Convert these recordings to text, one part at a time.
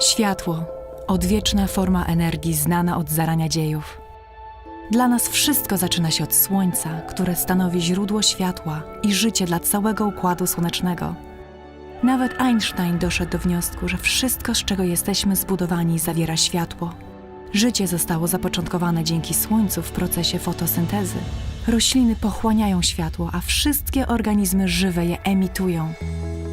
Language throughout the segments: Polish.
Światło, odwieczna forma energii znana od zarania dziejów. Dla nas wszystko zaczyna się od Słońca, które stanowi źródło światła i życie dla całego układu słonecznego. Nawet Einstein doszedł do wniosku, że wszystko, z czego jesteśmy zbudowani, zawiera światło. Życie zostało zapoczątkowane dzięki Słońcu w procesie fotosyntezy. Rośliny pochłaniają światło, a wszystkie organizmy żywe je emitują.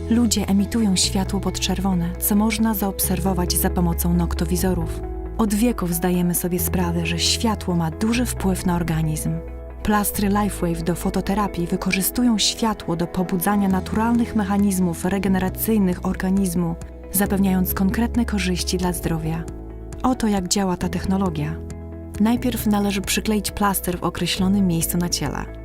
Ludzie emitują światło podczerwone, co można zaobserwować za pomocą noktowizorów. Od wieków zdajemy sobie sprawę, że światło ma duży wpływ na organizm. Plastry LifeWave do fototerapii wykorzystują światło do pobudzania naturalnych mechanizmów regeneracyjnych organizmu, zapewniając konkretne korzyści dla zdrowia. Oto jak działa ta technologia. Najpierw należy przykleić plaster w określonym miejscu na ciele.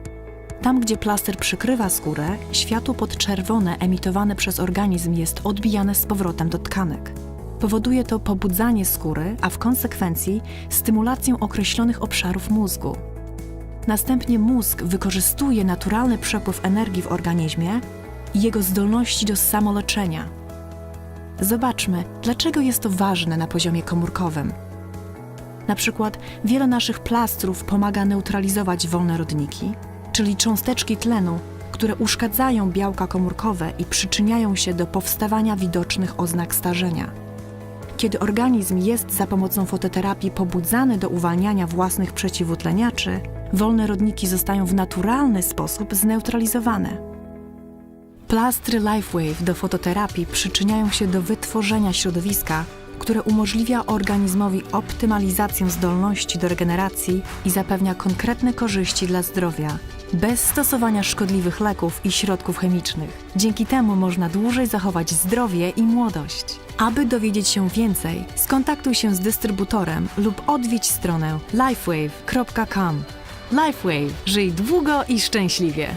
Tam, gdzie plaster przykrywa skórę, światło podczerwone emitowane przez organizm jest odbijane z powrotem do tkanek. Powoduje to pobudzanie skóry, a w konsekwencji stymulację określonych obszarów mózgu. Następnie mózg wykorzystuje naturalny przepływ energii w organizmie i jego zdolności do samoleczenia. Zobaczmy, dlaczego jest to ważne na poziomie komórkowym. Na przykład wiele naszych plastrów pomaga neutralizować wolne rodniki, czyli cząsteczki tlenu, które uszkadzają białka komórkowe i przyczyniają się do powstawania widocznych oznak starzenia. Kiedy organizm jest za pomocą fototerapii pobudzany do uwalniania własnych przeciwutleniaczy, wolne rodniki zostają w naturalny sposób zneutralizowane. Plastry LifeWave do fototerapii przyczyniają się do wytworzenia środowiska, które umożliwia organizmowi optymalizację zdolności do regeneracji i zapewnia konkretne korzyści dla zdrowia, bez stosowania szkodliwych leków i środków chemicznych. Dzięki temu można dłużej zachować zdrowie i młodość. Aby dowiedzieć się więcej, skontaktuj się z dystrybutorem lub odwiedź stronę lifewave.com. Lifewave. Żyj długo i szczęśliwie.